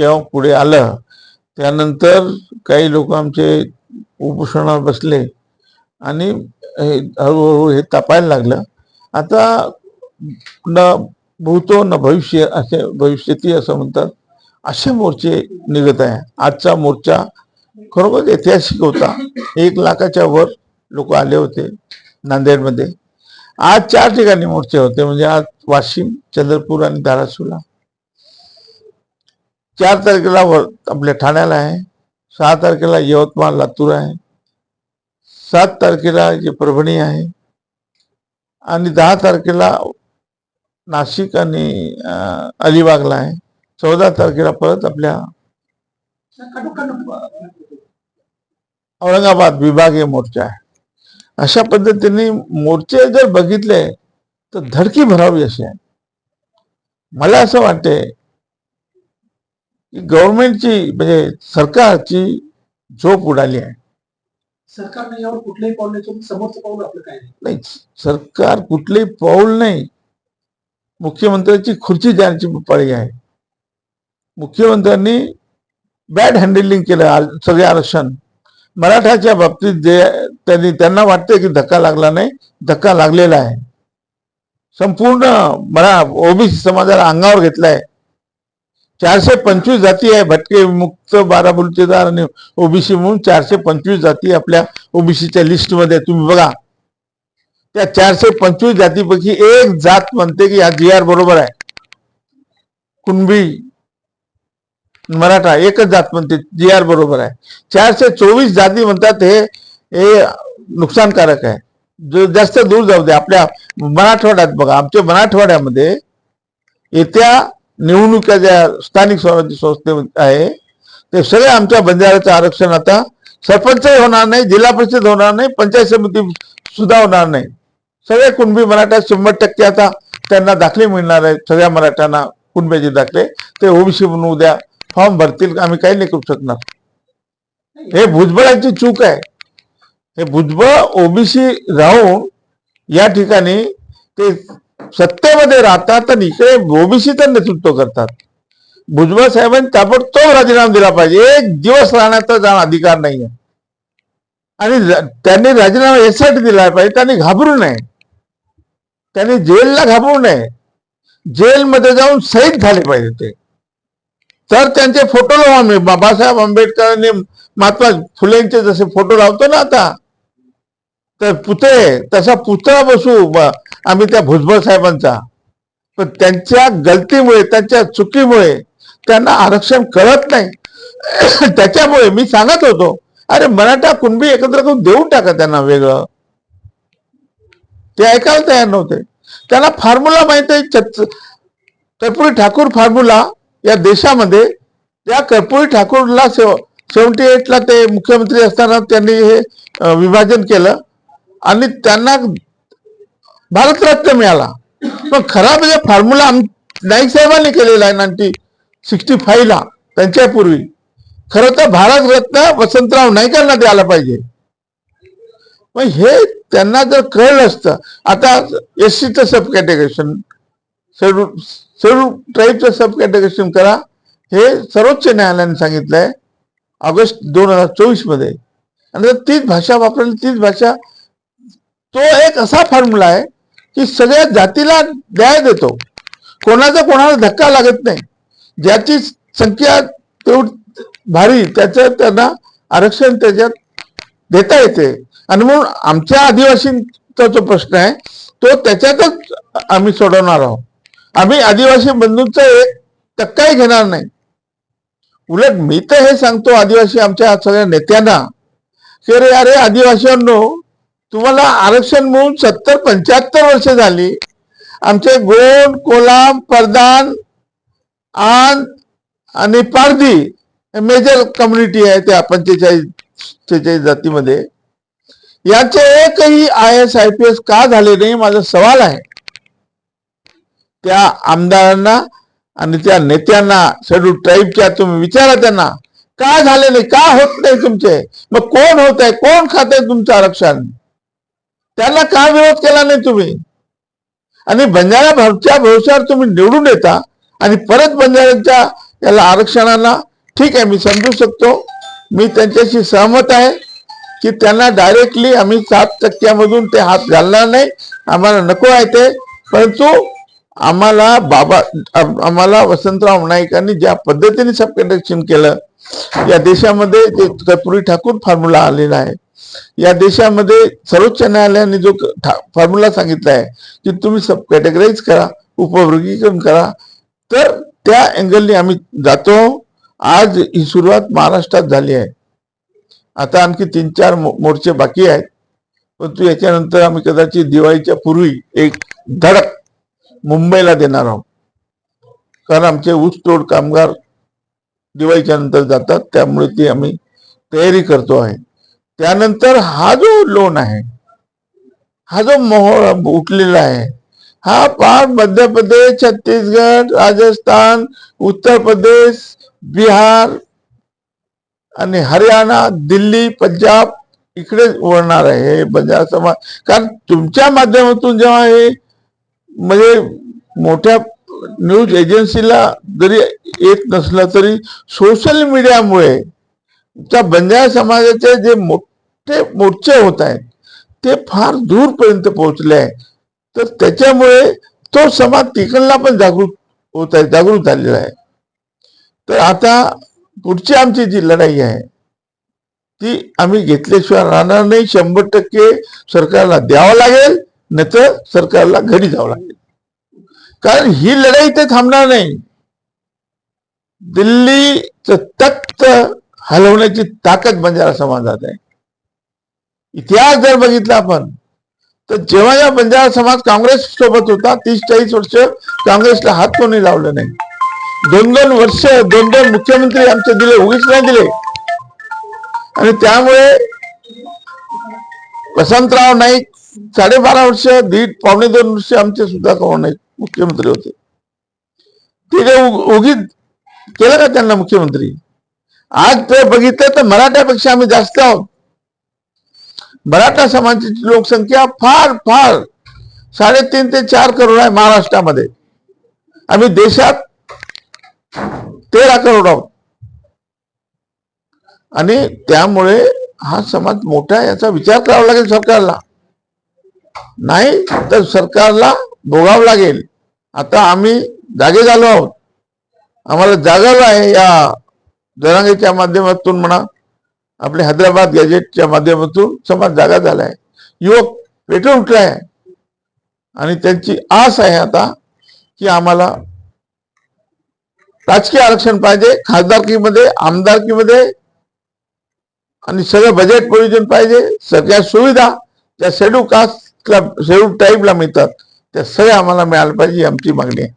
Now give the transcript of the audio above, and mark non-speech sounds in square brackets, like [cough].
तेव्हा पुढे आलं. त्यानंतर काही लोक आमचे उपोषणावर बसले आणि हे हळूहळू हे तापायला लागलं. आता न भूतो न भविष्य असे भविष्यती असं म्हणतात. असे मोर्चे निघत आहे. आजचा मोर्चा खरोखर ऐतिहासिक होता. एक लाखाच्या वर लोक आले होते नांदेडमध्ये. आज चार ठिकाणी मोर्चे होते. म्हणजे आज वाशिम चंद्रपूर आणि धाराशिवला. चार तारखेला वर आपल्या ठाण्याला आहे. सहा तारखेला यवतमाळ लातूर आहे. सात तारखेला जे परभणी आहे. आणि दहा तारखेला नाशिक आणि अलिबागला आहे. चौदा तारखेला परत आपल्या औरंगाबाद विभागीय मोर्चा आहे. अशा पद्धतीने मोर्चे जर बघितले तर धडकी भरावी अशी आहे. मला असं वाटते गव्हर्नमेंटची म्हणजे सरकारची झोप उडाली आहे. सरकारने यावर कुठल्याही पाऊल नाही. समोरचं पाऊल आपलं काय नाही? सरकार कुठलेही पाऊल नाही. मुख्यमंत्र्यांची खुर्ची जाण्याची पाळी आहे. मुख्यमंत्र्यांनी बॅड हँडलिंग केलं सगळे आरक्षण. मराठाच्या बाबतीत जे त्यांनी त्यांना वाटते की धक्का लागला नाही धक्का लागलेला आहे. संपूर्ण मरा ओबीसी समाजाला अंगावर घेतलाय. चारशे पंचवीस जाती आहे. भटके मुक्त बारा बुलतेदार आणि ओबीसी म्हणून चारशे पंचवीस जाती आपल्या ओबीसीच्या लिस्टमध्ये तुम्ही बघा. त्या चारशे पंचवीस जातीपैकी एक जात म्हणते की हा जी आर बरोबर आहे. कुणबी मराठा एकच जात म्हणते जी आर बरोबर आहे. चारशे चोवीस जाती म्हणतात हे हे नुकसानकारक आहे. जो जास्त दूर जाऊ दे. आपल्या मराठवाड्यात बघा. आमच्या मराठवाड्यामध्ये येत्या निवडणुका ज्या स्थानिक स्वराज्य संस्थे आहे ते सगळे आमच्या बंजाराचं आरक्षण आता सरपंचही होणार नाही जिल्हा परिषद होणार नाही पंचायत समिती सुद्धा होणार नाही. सगळ्या कुणबी मराठा शंभर टक्के आता त्यांना दाखले मिळणार आहेत सगळ्या मराठ्यांना कुणब्याचे दाखले ते ओबीसी म्हणून उद्या फॉर्म भरतील आम्ही काही नाही करू शकणार. हे भुजबळांची चूक आहे. हे भुजबळ ओबीसी राहून या ठिकाणी ते सत्तेमध्ये राहतात आणि इकडे ओबीसीचं नेतृत्व करतात. भुजबळ साहेबांनी ताबडतोब राजीनामा दिला पाहिजे. एक दिवस राहण्याचा जाण अधिकार नाहीये. आणि त्यांनी राजीनामा यासाठी दिला पाहिजे त्यांनी घाबरू नये. त्यांनी जेलला घाबरू नये. जेलमध्ये जाऊन शहीद झाले पाहिजे ते. तर त्यांचे फोटो लावा. मी बाबासाहेब आंबेडकरांनी महात्मा फुलेंचे जसे फोटो लावतो ना आता तर पुतळे तसा पुतळा बसू आम्ही त्या भुजबळ साहेबांचा. पण त्यांच्या गलतीमुळे त्यांच्या चुकीमुळे त्यांना आरक्षण कळत नाही. [clears throat] त्याच्यामुळे मी सांगत होतो अरे मराठा कुणबी एकत्र करून देऊन टाका त्यांना वेगळं. ते ऐकायला तयार नव्हते. त्यांना फॉर्म्युला माहीत आहे कर्पुरी ठाकूर फॉर्म्युला या देशामध्ये त्या कर्पुरी ठाकूरला सेव्हन्टी एटला ते मुख्यमंत्री असताना त्यांनी हे विभाजन केलं. आणि त्यांना भारतरत्न मिळाला. पण खरा म्हणजे फॉर्म्युला नाईक साहेबांनी केलेला आहे नाईन्टी सिक्स्टी फाईव्हला त्यांच्यापूर्वी. खरं तर भारतरत्न वसंतराव नाईकांना द्यायला पाहिजे. मग हे त्यांना जर कळलं असतं आता एस सीचं सब कॅटेगरेशन शेड्यूल शेड्यूल ट्राईबचं सब कॅटेगरेशन करा. हे सर्वोच्च न्यायालयाने सांगितलंय ऑगस्ट दोन हजार चोवीसमध्ये. आणि जर तीच भाषा वापरली तीच भाषा तो एक असा फॉर्म्युला आहे की सगळ्या जातीला न्याय देतो. कोणाचा कोणाला धक्का लागत नाही. ज्याची संख्या तेवढी भारी त्याचं त्यांना आरक्षण त्याच्यात देता येते. आणि म्हणून आमच्या आदिवासींचा जो प्रश्न आहे तो त्याच्यातच आम्ही सोडवणार आहोत. आम्ही आदिवासी बंधूंचा एक टक्काही घेणार नाही. उलट मी तर हे सांगतो आदिवासी आमच्या सगळ्या नेत्यांना की अरे अरे आदिवासींनो तुम्हाला आरक्षण मिळून सत्तर पंच्याहत्तर वर्ष झाली. आमचे गोंड कोलाम परदान आन आणि पारधी मेजर कम्युनिटी आहे त्या पंचेचाळीस शेहेचाळीस जातीमध्ये. याचे एकही I S I P S का झाले नाही माझा सवाल आहे. त्या आमदारांना आणि त्या नेत्यांना शेड्यूल ट्राईबच्या तुम्ही विचारा त्यांना का झाले नाही का होत नाही तुमचे? मग कोण होत आहे? कोण खात आहे तुमचं आरक्षण? त्यांना का विरोध केला नाही तुम्ही? आणि बंजारा भावच्या भविष्यावर तुम्ही निवडून येता आणि परत बंजाऱ्यांच्या याला आरक्षणाला ठीक आहे मी समजू शकतो. मी त्यांच्याशी सहमत आहे की त्यांना डायरेक्टली आम्ही सात टक्क्यामधून ते हात घालणार नाही. आम्हाला नको आहे ते. परंतु आम्हाला बाबा आम्हाला वसंतराव नाईकांनी ज्या पद्धतीने सब कंडक्शन केलं या देशामध्ये जे कर्पुरी ठाकूर फॉर्म्युला आलेला आहे या देशामध्ये सर्वोच्च न्यायालयाने जो फॉर्म्युला सांगितला आहे की तुम्ही सब कॅटेगराईज करा उपवर्गीकरण करा. तर त्या अँगलने आम्ही जातो. आज ही सुरुवात महाराष्ट्रात झाली आहे. आता आणखी तीन चार मो- मोर्चे बाकी आहेत. परंतु याच्यानंतर आम्ही कदाचित दिवाळीच्या पूर्वी एक धडक मुंबईला देणार आहोत. कारण आमचे ऊसतोड कामगार दिवाळीच्या नंतर जातात त्यामुळे ती आम्ही तयारी करतो आहे. त्यानंतर हा जो लोन आहे हा जो मोहर उठलेला आहे हा पार मध्य प्रदेश छत्तीसगड राजस्थान उत्तर प्रदेश बिहार आणि हरियाणा दिल्ली पंजाब इकडे वळणार आहे. हे म्हणजे बंजारा समाज कारण तुमच्या माध्यमातून जेव्हा हे म्हणजे मोठ्या न्यूज एजन्सीला जरी येत नसलं तरी सोशल मीडियामुळे त्या बंजारा समाजाचे जे मोठे ते मोर्चे होत आहेत. ते फार दूरपर्यंत पोहोचले आहे तर त्याच्यामुळे तो समाज तिकडला पण जागृत होत आहे जागृत झालेला आहे. तर आता पुढची आमची जी लढाई आहे ती आम्ही घेतल्याशिवाय राहणार नाही. शंभर टक्के सरकारला द्यावं लागेल नाहीतर सरकारला घरी जावं लागेल. कारण ही लढाई ते थांबणार नाही. दिल्लीचं तख्त हलवण्याची ताकद बंजारा समाजात आहे. इतिहास जर बघितला आपण तर जेव्हा या बंजारा समाज काँग्रेस सोबत होता तीस चाळीस वर्ष काँग्रेसला हात कोणी लावलं नाही. दोन दोन वर्ष दोन दोन मुख्यमंत्री आमचे दिले उगीच नाही दिले. आणि त्यामुळे वसंतराव नाईक साडेबारा वर्ष दीड पावणे दोन वर्ष आमचे सुद्धा नाईक मुख्यमंत्री होते. ते काय उग- उगीच केलं का त्यांना मुख्यमंत्री? आज ते बघितलं तर मराठ्यापेक्षा आम्ही जास्त आहोत. मराठा समाजाची लोकसंख्या फार फार साडेतीन ते चार करोड आहे महाराष्ट्रामध्ये. आम्ही देशात तेरा करोड आहोत. आणि त्यामुळे हा समाज मोठा याचा विचार करावा लागेल सरकारला. नाही तर सरकारला भोगावं लागेल. आता आम्ही जागे झालो आहोत. आम्हाला जागा आहे या जरांगेच्या माध्यमातून म्हणा. आपल्या हैदराबाद गॅजेटच्या माध्यमातून समाज जागा झालाय. युवक पेटून उठलाय. आणि त्यांची आस आहे आता की आम्हाला राजकीय आरक्षण पाहिजे खासदारकीमध्ये आमदारकीमध्ये आणि सगळं बजेट प्रोव्हिजन पाहिजे सगळ्या सुविधा त्या शेड्यूल कास्टला शेड्यूल टाईपला मिळतात. त्या सगळ्या आम्हाला मिळायला पाहिजे आमची मागणी आहे.